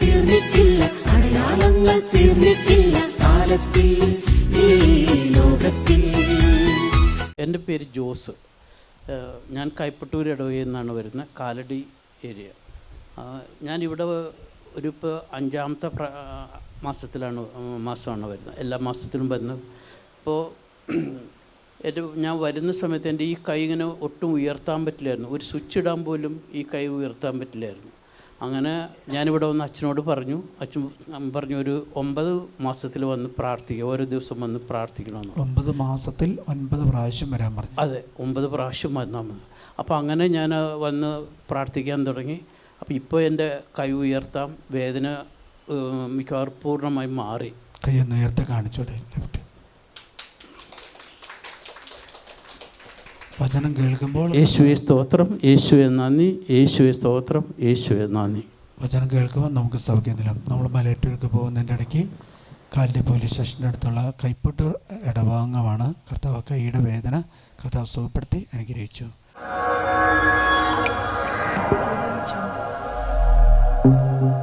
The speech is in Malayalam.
തീർന്നിട്ടില്ല എന്റെ പേര് ജോസ്. ഞാൻ കൈപ്പട്ടൂർ ഇടവയിൽ നിന്നാണ് വരുന്നത് കാലടി ഏരിയ. ഞാനിവിടെ ഒരു ഇപ്പോൾ അഞ്ചാമത്തെ മാസത്തിലാണ് മാസമാണ് വരുന്നത് എല്ലാ മാസത്തിലും വരുന്നത്. ഇപ്പോൾ എന്റെ ഞാൻ വരുന്ന സമയത്ത് എന്റെ ഈ കൈ ഇങ്ങനെ ഒട്ടും ഉയർത്താൻ പറ്റില്ലായിരുന്നു. ഒരു സ്വിച്ച് ഇടാൻ പോലും ഈ കൈ ഉയർത്താൻ പറ്റില്ലായിരുന്നു. അങ്ങനെ ഞാനിവിടെ വന്ന് അച്ഛനോട് പറഞ്ഞു അച്ഛൻ പറഞ്ഞു ഒരു ഒമ്പത് മാസത്തിൽ വന്ന് പ്രാർത്ഥിക്കുക ഓരോ ദിവസം വന്ന് പ്രാർത്ഥിക്കണമെന്ന്. ഒമ്പത് മാസത്തിൽ ഒൻപത് പ്രാവശ്യം വരാൻ പറഞ്ഞു. അതെ ഒമ്പത് പ്രാവശ്യം വന്നാൽ മതി. അപ്പോൾ അങ്ങനെ ഞാൻ വന്ന് പ്രാർത്ഥിക്കാൻ തുടങ്ങി. അപ്പോൾ ഇപ്പോൾ എന്റെ കൈ ഉയർത്താം വേദന മിക്കവാറും പൂർണമായി മാറി. കൈ ഒന്ന് ഉയർത്തി കാണിച്ചോടെ ലെഫ്റ്റ്. വചനം കേൾക്കുമ്പോൾ യേശുവെ സ്തോത്രം. യേശുവെ നന്ദി. യേശുവെ സ്തോത്രം. യേശുവെ നന്ദി. വചനം കേൾക്കുമ്പോൾ നമുക്ക് സൗഖ്യമില്ല നമ്മൾ മലയറ്റൂർക്ക് പോകുന്നതിന്റെ ഇടയ്ക്ക് കാലിന്റെ പോലീസ് സ്റ്റേഷന്റെ അടുത്തുള്ള കൈപ്പട്ടൂർ ഇടവാങ്ങമാണ് കർത്താവ് കൈയുടെ വേദന കർത്താവ് സുഖപ്പെടുത്തി അനുഗ്രഹിച്ചു. thank you